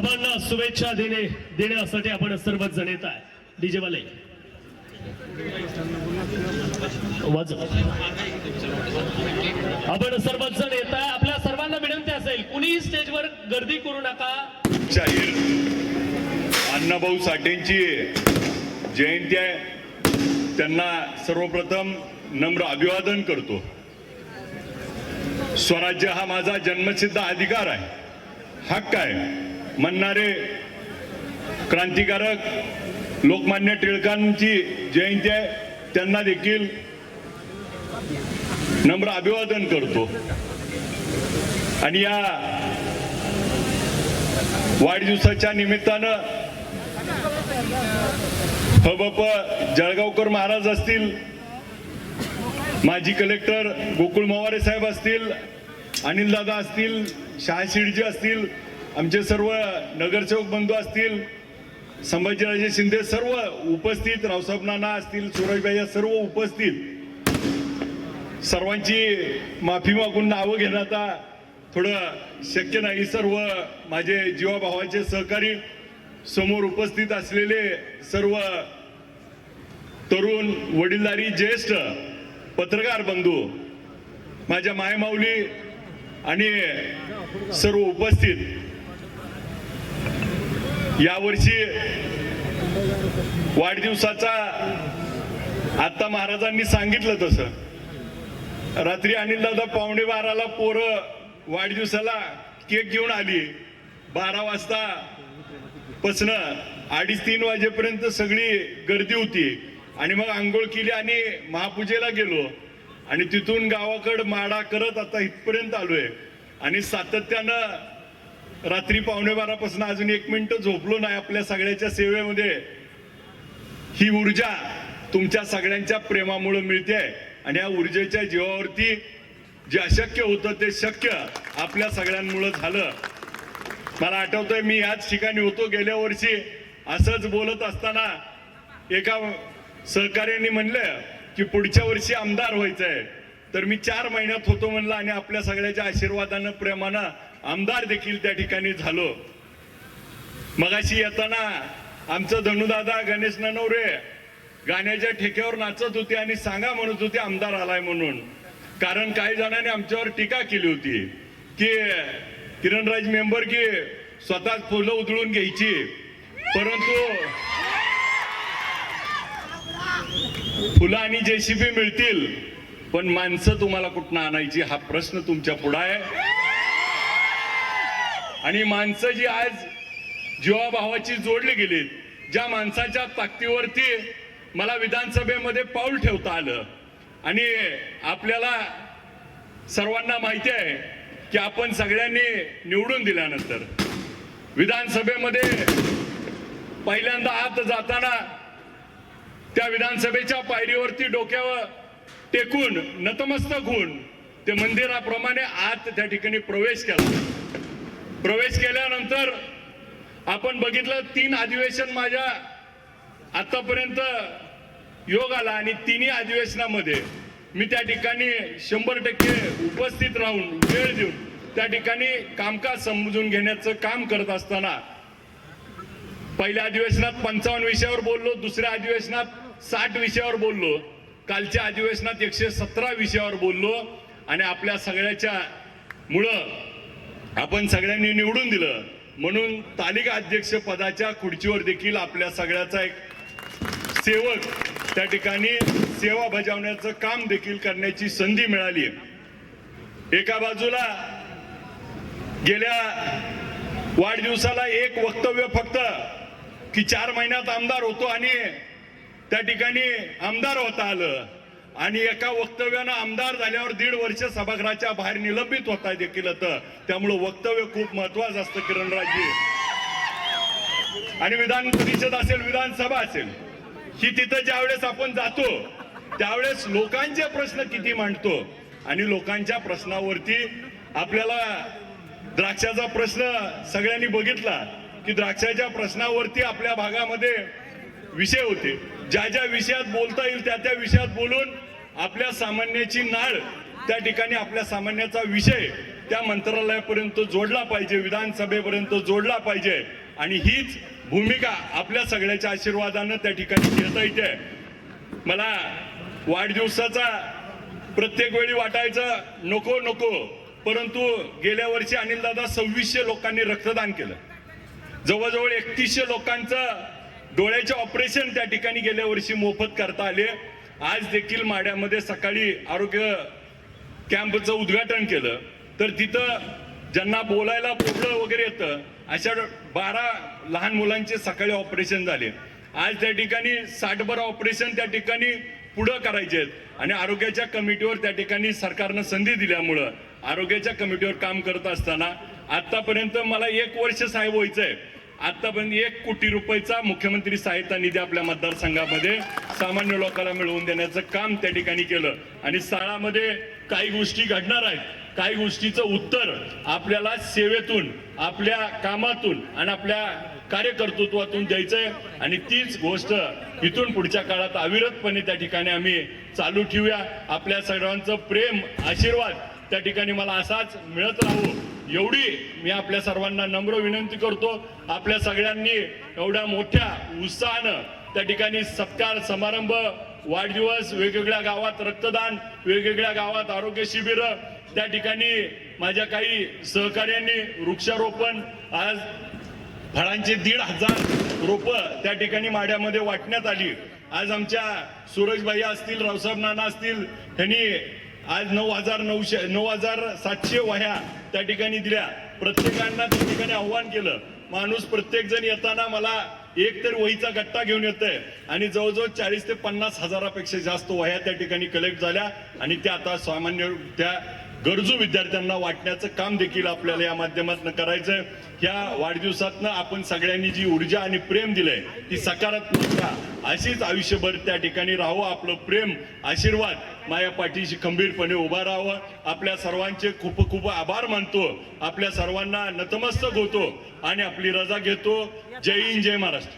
बाबांना शुभेच्छा देणे देण्यासाठी आपण सर्वच जण येत आहे. डीजे वाले. आपण सर्वच जण येत आहे. आपल्या सर्वांना विनंती असेल कुणीही स्टेजवर गर्दी करू नका. जाहीर. अण्णाभाऊ साठेंची जयंती आहे. त्यांना सर्वप्रथम नम्र अभिवादन करतो. स्वराज्य हा माझा जन्मसिद्ध अधिकार आहे. हक्क आहे. म्हणणारे क्रांतिकारक लोकमान्य टिळकांची जयंती आहे. त्यांना देखील नम्र अभिवादन करतो. आणि या वाढदिवसाच्या निमित्तानं हबप जळगावकर महाराज असतील माजी कलेक्टर गोकुळ मवारे साहेब असतील अनिल दादा असतील शहाशिडजी असतील आमचे सर्व नगरसेवक बंधू असतील संभाजीराजे शिंदे सर्व उपस्थित रावसाहेब नाना असतील सुरजबाई या सर्व उपस्थित. सर्वांची माफी मागून नावं घेणं आता थोडं शक्य नाही. सर्व माझे जीवाभावाचे सहकारी समोर उपस्थित असलेले सर्व तरुण वडीलधारी ज्येष्ठ पत्रकार बंधू माझ्या मायमाऊली आणि सर्व उपस्थित यावर्षी वाढदिवसाचा आता महाराजांनी सांगितलं तसं. रात्री अनिल दादा पावणे बाराला पोरं वाढदिवसाला केक घेऊन आली. बारा वाजता पसणं अडीच तीन वाजेपर्यंत सगळी गर्दी होती. आणि मग आंघोळ केली आणि महापूजेला गेलो. आणि तिथून गावाकड माडा करत आता इथपर्यंत आलोय. आणि सातत्यानं रात्री पावणे बारापासून अजून एक मिनिट झोपलो नाही आपल्या सगळ्याच्या सेवेमध्ये. ही ऊर्जा तुमच्या सगळ्यांच्या प्रेमामुळे मिळते आणि या ऊर्जेच्या जीवावरती जे अशक्य होतं ते शक्य आपल्या सगळ्यांमुळं झालं. मला आठवतंय मी याच ठिकाणी होतो गेल्या वर्षी. असंच बोलत असताना एका सहकार्याने म्हणलं की पुढच्या वर्षी आमदार व्हायचंय. तर मी चार महिन्यात होतो म्हणलं आणि आपल्या सगळ्याच्या आशीर्वादानं प्रेमानं आमदार देखील त्या ठिकाणी झालो. मगाशी येताना आमचं धनुदादा गणेश ननवरे गाण्याच्या ठेक्यावर नाचत होते आणि सांगा म्हणत होते आमदार आलाय म्हणून. कारण काही जणांनी आमच्यावर टीका केली होती की किरणराज मेंबर की स्वतः फुलं उधळून घ्यायची. परंतु फुलं आणि जेसीबी मिळतील पण माणसं तुम्हाला कुठनं आणायची हा प्रश्न तुमच्यापुढे आहे. आणि माणसं जी आज जीवाभावाची जोडली गेलीत ज्या माणसाच्या ताकदीवरती मला विधानसभेमध्ये पाऊल ठेवता आलं. आणि आपल्याला सर्वांना माहिती आहे की आपण सगळ्यांनी निवडून दिल्यानंतर विधानसभेमध्ये पहिल्यांदा आत जाताना त्या विधानसभेच्या पायरीवरती डोक्यावर टेकून नतमस्तक होऊन ते मंदिराप्रमाणे आत त्या ठिकाणी प्रवेश केला. प्रवेश केल्यानंतर आपण बघितलं तीन अधिवेशन माझ्या आतापर्यंत योग आला आणि तिन्ही अधिवेशनामध्ये मी त्या ठिकाणी शंभर टक्के उपस्थित राहून वेळ देऊन त्या ठिकाणी कामकाज समजून घेण्याचं काम करत असताना पहिल्या अधिवेशनात पंचावन्न विषयावर बोललो दुसऱ्या अधिवेशनात साठ विषयावर बोललो कालच्या अधिवेशनात एकशे सतरा विषयावर बोललो आणि आपल्या सगळ्याच्या मुळं आपण सगळ्यांनी निवडून दिलं. म्हणून तालिका अध्यक्ष पदाच्या खुर्चीवर देखील आपल्या सगळ्याचा एक सेवक त्या ठिकाणी सेवा बजावण्याचं काम देखील करण्याची संधी मिळाली एका बाजूला गेल्या वाढदिवसाला एक वक्तव्य फक्त की चार महिन्यात आमदार होतो आणि त्या ठिकाणी आमदार होता आलं. आणि एका वक्तव्यानं आमदार झाल्यावर दीड वर्ष सभागृहाच्या बाहेर निलंबित होता देखील होतं त्यामुळं वक्तव्य खूप महत्वाचं असतं किरणराजी आणि विधान परिषद असेल विधानसभा असेल ही तिथं ज्यावेळेस आपण जातो त्यावेळेस लोकांचे प्रश्न किती मांडतो? आणि लोकांच्या प्रश्नावरती आपल्याला द्राक्षाचा प्रश्न सगळ्यांनी बघितला की द्राक्षाच्या प्रश्नावरती आपल्या भागामध्ये विषय होते. ज्या ज्या विषयात बोलता येईल त्या त्या विषयात बोलून आपल्या सामान्याची नाळ त्या ठिकाणी आपल्या सामान्याचा विषय त्या मंत्रालयापर्यंत जोडला पाहिजे विधानसभेपर्यंत जोडला पाहिजे. आणि हीच भूमिका आपल्या सगळ्याच्या आशीर्वादानं त्या ठिकाणी घेता येते. मला वाढदिवसाचा प्रत्येक वेळी वाटायचं नको नको. परंतु गेल्या वर्षी अनिलदादा सव्वीसशे लोकांनी रक्तदान केलं. जवळजवळ एकतीसशे लोकांचं डोळ्याचे ऑपरेशन त्या ठिकाणी गेल्या वर्षी मोफत करता आले. आज देखील माड्यामध्ये सकाळी आरोग्य कॅम्पचं उद्घाटन केलं. तर तिथं ज्यांना बोलायला पोपडं वगैरे येतं अशा बारा लहान मुलांचे सकाळी ऑपरेशन झाले. आज त्या ठिकाणी साठभर ऑपरेशन त्या ठिकाणी पुढं करायचे आहेत. आणि आरोग्याच्या कमिटीवर त्या ठिकाणी सरकारनं संधी दिल्यामुळं आरोग्याच्या कमिटीवर काम करत असताना आतापर्यंत मला एक वर्ष साहेब व्हायचं आहे आतापर्यंत एक कोटी रुपयाचा मुख्यमंत्री सहायता निधी आपल्या मतदारसंघामध्ये सामान्य लोकांना मिळवून देण्याचं काम त्या ठिकाणी केलं. आणि शाळामध्ये काही गोष्टी घडणार आहेत. काही गोष्टीचं उत्तर आपल्याला सेवेतून आपल्या कामातून आणि आपल्या कार्यकर्तृत्वातून द्यायचंय. आणि तीच गोष्ट इथून पुढच्या काळात अविरतपणे त्या ठिकाणी आम्ही चालू ठेवूया. आपल्या सर्वांचं प्रेम आशीर्वाद त्या ठिकाणी मला असाच मिळत राहू. एवढी मी आपल्या सर्वांना नम्र विनंती करतो. आपल्या सगळ्यांनी एवढ्या मोठ्या उत्साहानं त्या ठिकाणी सत्कार समारंभ वाढदिवस वेगवेगळ्या गावात रक्तदान वेगवेगळ्या गावात आरोग्य शिबिर त्या ठिकाणी माझ्या काही सहकार्यांनी वृक्षारोपण आज फळांचे दीड हजार रोप त्या ठिकाणी माड्यामध्ये वाटण्यात आली. आज आमच्या सूरजबाई असतील रावसाहेब नाना असतील त्यांनी आज नऊ हजार नऊशे नऊ हजार सातशे वह्या त्या ठिकाणी दिल्या. प्रत्येकांना त्या ठिकाणी आव्हान केलं. माणूस प्रत्येक जण येताना मला एक तर वहीचा गट्टा घेऊन येतोय. आणि जवळजवळ चाळीस ते पन्नास हजारापेक्षा जास्त वह्या त्या ठिकाणी कलेक्ट झाल्या. आणि त्या आता सामान्य त्या गरजू विद्यार्थ्यांना वाटण्याचं काम देखील आपल्याला या माध्यमातून करायचं ह्या वाढदिवसातनं आपण सगळ्यांनी जी ऊर्जा आणि प्रेम दिलंय ती सकारात्मकता अशीच आयुष्यभर त्या ठिकाणी राहावं आपलं प्रेम आशीर्वाद माझ्या पाठीशी खंबीरपणे उभा राहावं. आपल्या सर्वांचे खूप खूप आभार मानतो. आपल्या सर्वांना नतमस्तक होतो आणि आपली रजा घेतो. जय हिंद जय महाराष्ट्र.